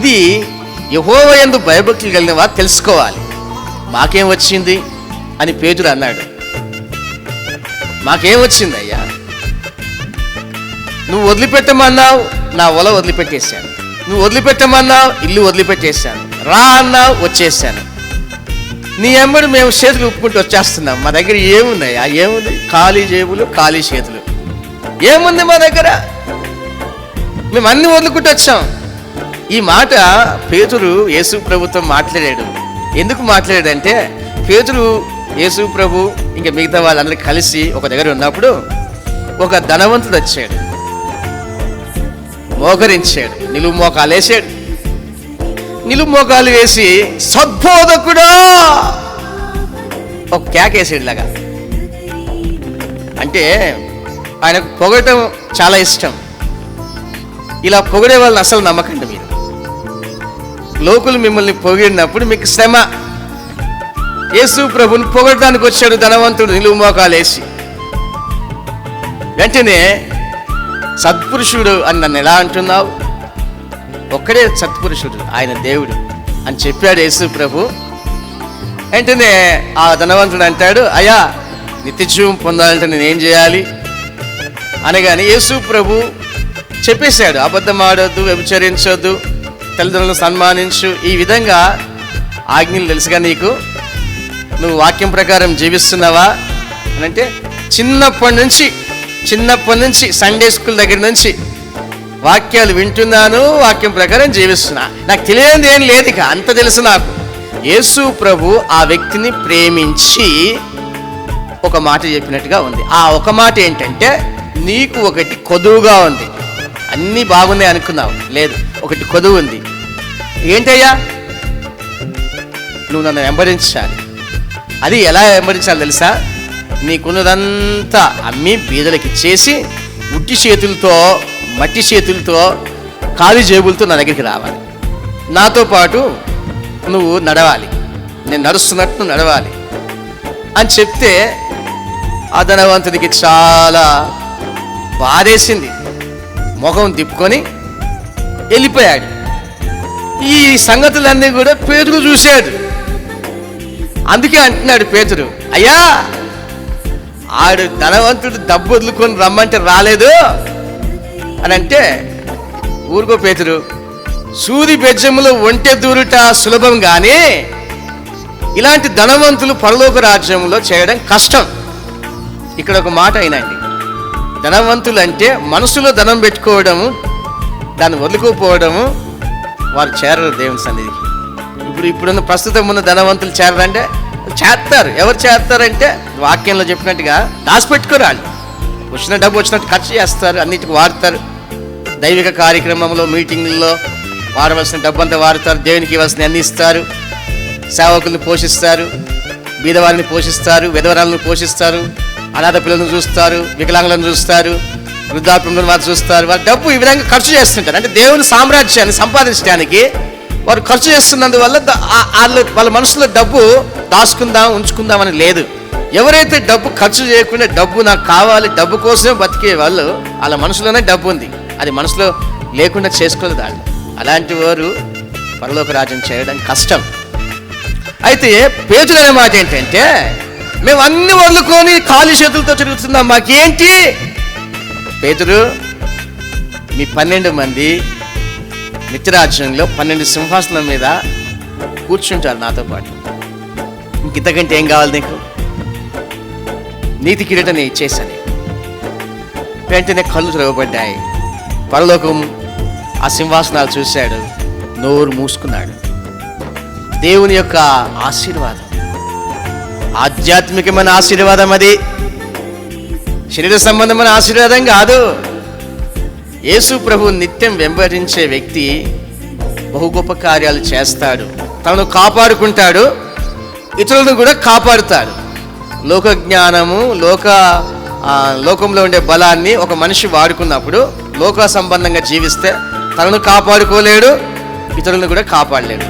ఇది యహోవయందు భయభక్తులు వారు తెలుసుకోవాలి. మాకేం వచ్చింది? అని పేదురు అన్నాడు. మాకేం వచ్చింది అయ్యా? నువ్వు వదిలిపెట్టమన్నావు నా వల వదిలిపెట్టేశాను. నువ్వు వదిలిపెట్టమన్నావు ఇల్లు వదిలిపెట్టేశాను. రా అన్నావు వచ్చేసాను నీ అమ్మడు మేము చేతులు ఉప్పుకుంటూ వచ్చేస్తున్నాం. మా దగ్గర ఏమున్నాయా? ఏముంది? ఖాళీ జేబులు ఖాళీ చేతులు. ఏముంది మా దగ్గర? మేము అన్ని వదులుకుంటూ వచ్చాం. ఈ మాట పేతురు యేసు ప్రభుత్వం మాట్లాడాడు. ఎందుకు మాట్లాడాడంటే పేతురు యేసు ప్రభు ఇంకా మిగతా వాళ్ళందరూ కలిసి ఒక దగ్గర ఉన్నప్పుడు ఒక ధనవంతుడు వచ్చాడు. మోకరించాడు. నిలువు మోకాలు వేసాడు. నిలువు మోకాలు వేసి సద్బోధకుడా ఒక కేకేసాడు లాగా అంటే ఆయనకు పొగటం చాలా ఇష్టం. ఇలా పొగిడే వాళ్ళని అసలు నమ్మకండి మీరు. లోకులు మిమ్మల్ని పొగిడినప్పుడు మీకు శ్రమ. యేసు ప్రభుని పొగడడానికి వచ్చాడు ధనవంతుడు నిలువు మోకాలేసి వెంటనే సత్పురుషుడు అని నన్ను ఎలా అంటున్నావు? ఒక్కడే సత్పురుషుడు ఆయన దేవుడు అని చెప్పాడు యేసు ప్రభు. వెంటనే ఆ ధనవంతుడు అంటాడు అయ్యా నిత్యజీవం పొందాలంటే నేనేం చేయాలి? అనగానే యేసు ప్రభు చెప్పేశాడు అబద్ధం ఆడొద్దు వ్యభిచరించొద్దు తల్లిదండ్రులను సన్మానించు ఈ విధంగా ఆజ్ఞలు తెలుసుగా నీకు. నువ్వు వాక్యం ప్రకారం జీవిస్తున్నావా అని అంటే చిన్నప్పటి నుంచి చిన్నప్పటి నుంచి సండే స్కూల్ దగ్గర నుంచి వాక్యాలు వింటున్నాను వాక్యం ప్రకారం జీవిస్తున్నా. నాకు తెలియనిది ఏం లేదు ఇక అంత తెలుసు నాకు. యేసు ప్రభు ఆ వ్యక్తిని ప్రేమించి ఒక మాట చెప్పినట్టుగా ఉంది. ఆ ఒక మాట ఏంటంటే నీకు ఒకటి కొదువుగా ఉంది. అన్నీ బాగున్నాయి అనుకున్నావు. లేదు ఒకటి కొదువు ఉంది. ఏంటయ్యా? నువ్వు నన్ను వెంబడించాలి. అది ఎలా వెంబడించాలి తెలుసా? నీకున్నదంతా అమ్మి బీదలకి ఇచ్చేసి ఉట్టి చేతులతో మట్టి చేతులతో ఖాళీ జేబులతో నా దగ్గరికి రావాలి. నాతో పాటు నువ్వు నడవాలి. నేను నడుస్తున్నట్టు నువ్వు నడవాలి. అని చెప్తే ఆ ధనవంతుడికి చాలా బాధేసింది. ముఖం తిప్పుకొని వెళ్ళిపోయాడు. ఈ సంగతులన్నీ కూడా పేతురు చూశాడు. అందుకే అంటున్నాడు పేతురు అయ్యా ఆడు ధనవంతుడు డబ్బు వదులుకొని రమ్మంటే రాలేదు. అని అంటే ఊరుకో పేతురు సూది బెజ్జములో ఒంటె దూరుట సులభం కానీ ఇలాంటి ధనవంతులు పరలోక రాజ్యంలో చేయడం కష్టం. ఇక్కడ ఒక మాట అయినండి. ధనవంతులు అంటే మనసులో ధనం పెట్టుకోవడము దాన్ని వదులుకోపోవడము వారు చేరరు దేవుని సన్నిధికి. ఇప్పుడు ఇప్పుడున్న ప్రస్తుతం ఉన్న ధనవంతులు చేరరంటే చేస్తారు. ఎవరు చేస్తారంటే వాక్యంలో చెప్పినట్టుగా దాచిపెట్టుకోరు వాళ్ళు. వచ్చిన డబ్బు వచ్చినట్టు ఖర్చు చేస్తారు అన్నిటికి వాడతారు. దైవిక కార్యక్రమంలో మీటింగ్లలో వాడవలసిన డబ్బు అంతా వాడతారు దేవునికి ఇవ్వాల్సిన అన్ని ఇస్తారు. సేవకుల్ని పోషిస్తారు బీదవారిని పోషిస్తారు విధవరాలను పోషిస్తారు అనాథ పిల్లలను చూస్తారు వికలాంగులను చూస్తారు వృద్ధాప్యంలో వారు చూస్తారు. వారు డబ్బు ఈ విధంగా ఖర్చు చేస్తుంటారు. అంటే దేవుని సామ్రాజ్యాన్ని సంపాదించడానికి వారు ఖర్చు చేస్తున్నందువల్ల వాళ్ళు వాళ్ళ మనసులో డబ్బు దాచుకుందాం ఉంచుకుందాం అని లేదు. ఎవరైతే డబ్బు ఖర్చు చేయకుండా డబ్బు నాకు కావాలి డబ్బు కోసమే బతికే వాళ్ళు వాళ్ళ మనసులోనే డబ్బు ఉంది. అది మనసులో లేకుండా చేసుకోలేదు వాళ్ళు. అలాంటి వారు పరలోక రాజ్యం చేయడం కష్టం. అయితే పేతులు అనే మాట ఏంటంటే మేము అన్ని వదులుకొని ఖాళీ చేతులతో తిరుగుతున్నాం. మాకేంటి? పేతురు మీ పన్నెండు మంది నిత్యరాజ్యంలో పన్నెండు సింహాసనం మీద కూర్చుంటారు నాతో పాటు. ఇంక ఇంతకంటే ఏం కావాలి నీకు? నీతి కిరీటం నేను ఇచ్చేసాను వెంటనే కళ్ళు తెరవబడ్డాయి. పరలోకం ఆ సింహాసనాలు చూశాడు. నోరు మూసుకున్నాడు. దేవుని యొక్క ఆశీర్వాదం. ఆధ్యాత్మికమైన ఆశీర్వాదం అది. శరీర సంబంధమైన ఆశీర్వాదం కాదు. యేసు ప్రభు నిత్యం వెంబడించే వ్యక్తి బహు గొప్ప కార్యాలు చేస్తాడు. తనను కాపాడుకుంటాడు. ఇతరులను కూడా కాపాడుతాడు. లోక జ్ఞానము లోక లోకంలో ఉండే బలాన్ని ఒక మనిషి వాడుకున్నప్పుడు లోక సంబంధంగా జీవిస్తే తనను కాపాడుకోలేడు ఇతరులను కూడా కాపాడలేడు.